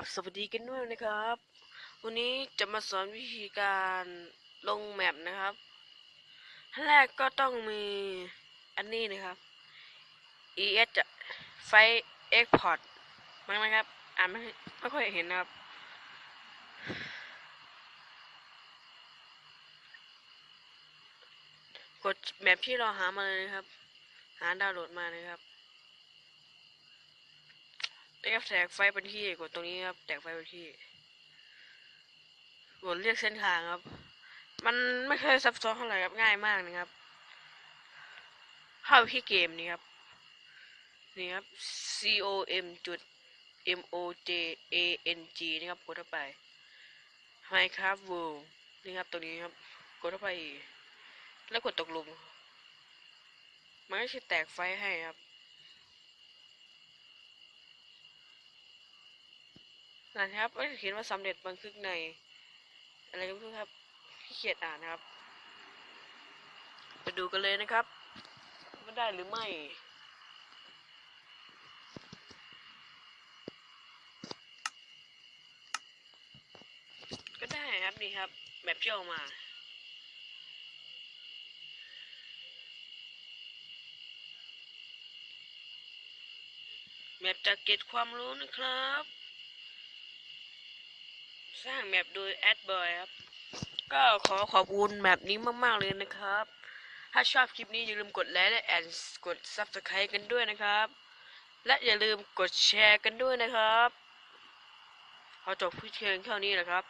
บสวัสดีกันด้วยนะครับ วันนี้จะมาสอนวิธีการลงแมปนะครับขั้นแรกก็ต้องมีอันนี้นะครับ es จะไฟ export มั้งนะครับ อ่านไม่ไม่ค่อยเห็นนะครับ กดแมปที่เราหามาเลยนะครับ หาดาวน์โหลดมาเลยครับ แล้วก็แตกไฟเป็นที่กดตรงนี้ครับแตกไฟเป็นที่กดเรียกเส้นทางครับ มันไม่เคยซับซ้อนเท่าไหร่ครับง่ายมากนะครับ เข้าที่เกมนี้ครับนี่ครับ c o m จุด m o j a n g นี่ครับกดเข้าไป Minecraft World นี่ครับตัวนี้ครับ กดเข้าไป แล้วกดตกลุมมันก็จะแตกไฟให้ครับ นะครับก็จะเขียนว่าสำเร็จบันทึกใน อะไรก็ไม่รู้ครับขี้เกียจอ่านนะครับ ไปดูกันเลยนะครับว่าได้หรือไม่ก็ได้ครับนี่ครับแบบที่ออกมาแบบจากเก็ตความรู้นะครับ สร้างแมปโดยแอดบอยครับ ก็ขอขอบคุณแมปนี้มาก ๆ เลยนะครับ ถ้าชอบคลิปนี้อย่าลืมกดไลค์และแอนกด Subscribe กันด้วยนะครับ และอย่าลืมกดแชร์กันด้วยนะครับ ขอจบเพียงเท่านี้แหละครับ